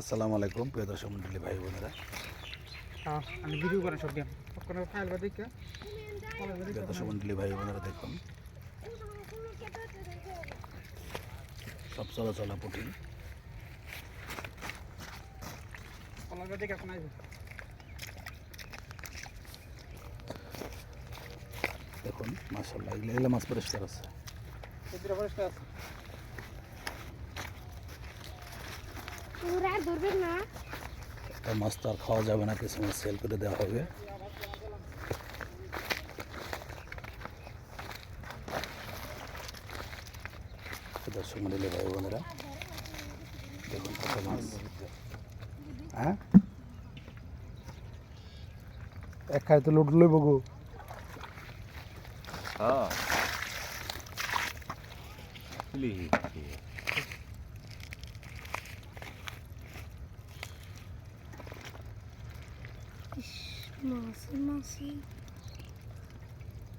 আসসালামু আলাইকুম প্রিয় দর্শক মন্ডলী ভাই বোনেরা। আমি ভিডিও করে সব ফাইল বা দেখে। প্রিয় দর্শক মন্ডলী ভাই বোনেরা দেখুন। সব চলাচলা পুটি দেখুন মাসাল্লাহ এগুলো মাছ পরিষ্কার আছে। পরিষ্কার আছে। ধরবেন না। একটা মাছ তো আর খাওয়া যাবে না কিছু মাছ সেল করে দেওয়া হবে। দর্শক মন্ডলী ভাই বোনেরা দেখুন কত মাছ। হ্যাঁ? এক খাই তো লুট লইব গো। হ্যাঁ।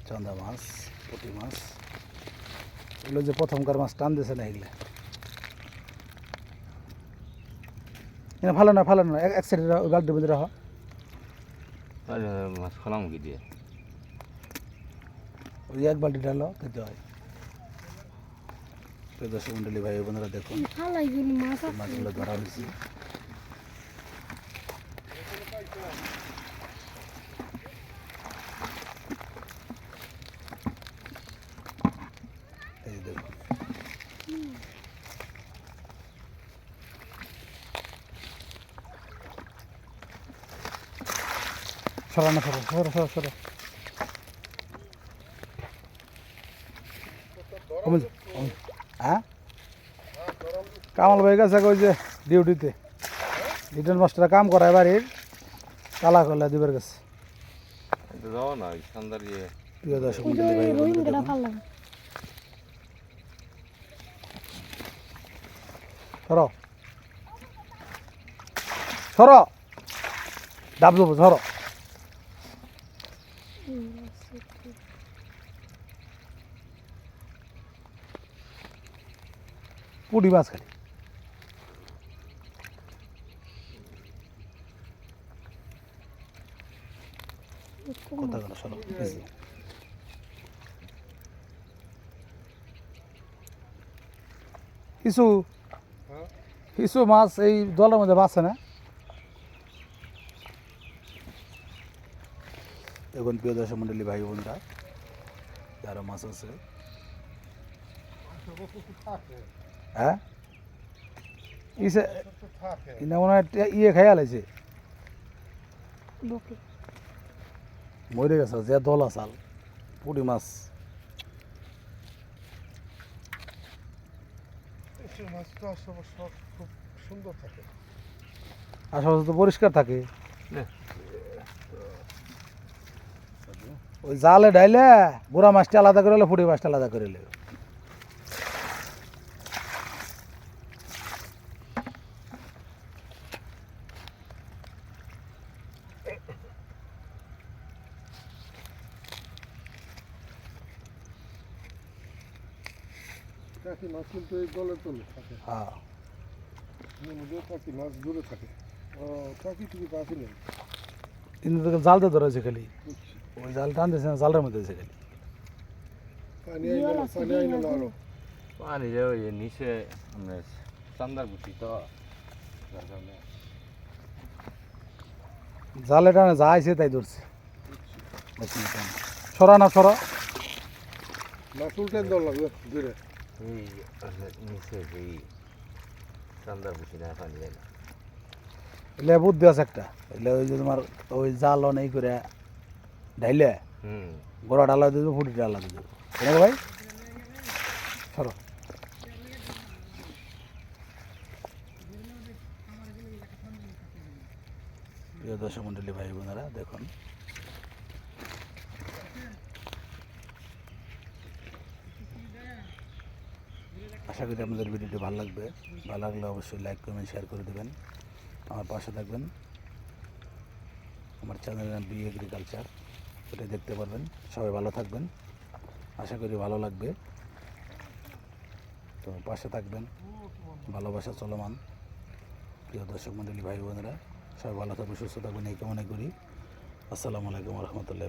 চান্দা মাছ পুঁটি মাছ। এগুলো যে প্রথমকার মাছ টান দিয়েছে না এগুলো। এনে ভালো না ভালো না এক- এক সাইডে বালতির মধ্যে রাখো। মাছ খোলাম কি দিয়ে? ওই এক বালতি ডালো খেতে হয়। দর্শক মন্ডলী ভাই বোনেরা দেখুন। মাছগুলো ধরা হয়েছে। সরানো সরো সরো সরো সরো কমে যা, হ্যাঁ? কামাল ভাই গেছে ওই যে ডিউটিতে। রিটার্ন মাস্টার কাম করায় বাড়ির। তালা করলে দিবার গেছে যাও না ওই সান্দার ইয়ে প্রিয় দর্শক সরো সরো ডাব দেবো পুটি মাছ খালি। কথা সরো কিছু কিছু মাছ এই জলের মধ্যে বাঁচে না। এখন প্রিয় দর্শক মন্ডলী ভাই বোনরা যারা মাছ আছে। হ্যাঁ? ইসে ইনা মনে হয় ইয়ে খাইয়া লাইছে। বকে। মরে গেছে যে দল আসাল পুটি মাছ। মাছটা আসলে সব খুব সুন্দর থাকে। আশেপাশে তো পরিষ্কার থাকে। না। ওই জালে ডাইলে বুড়া মাছটা আলাদা করে পুটি মাছটা আলাদা করে কাকি মাছ কিন্তু এই জলের তলে থাকে। হ্যাঁ। এর কাকি মাছ দূরে থাকে। ও কাকি টুকি কাকি নেই। কিন্তু জালতে ধরেছে খালি। ওই জাল টান দিয়েছে না জালের মধ্যে দিয়েছে খালি পানি আইলো না পানি আইলো না আরও পানি যে ওই নিচে আমরা চান্দার বুঝি তো জালে টানে যা আইছে তাই ধরছে। সরা না সরা মাছ উল্টে দেওয়া লাগবে দূরে এই নিচে এই চান্দার বুঝি না পানি যায় না বুদ্ধি আছে একটা ওই যে তোমার ওই জাল নেই করে ঢাইলে? হুম। গোড়া ডালা দিয়ে দেবো ফুটি ডালা দিয়ে দেবো। ঠিক ভাই? সরো। প্রিয় দর্শক মন্ডলী ভাই বোনেরা দেখুন। আশা করি আপনাদের ভিডিওটি ভালো লাগবে। ভালো লাগলে অবশ্যই লাইক কমেন্ট শেয়ার করে দেবেন। আমার পাশে থাকবেন। আমার চ্যানেলের নাম বি এগ্রিকালচার ওটাই দেখতে পারবেন। সবাই ভালো থাকবেন। আশা করি ভালো লাগবে। তো পাশে থাকবেন। ভালোবাসা চলমান। প্রিয় দর্শক মণ্ডলী ভাই বোনেরা সবাই ভালো থাকবেন, সুস্থ থাকবেন, এই কামনা করি। আসসালামু আলাইকুম রহমতুল্লাহ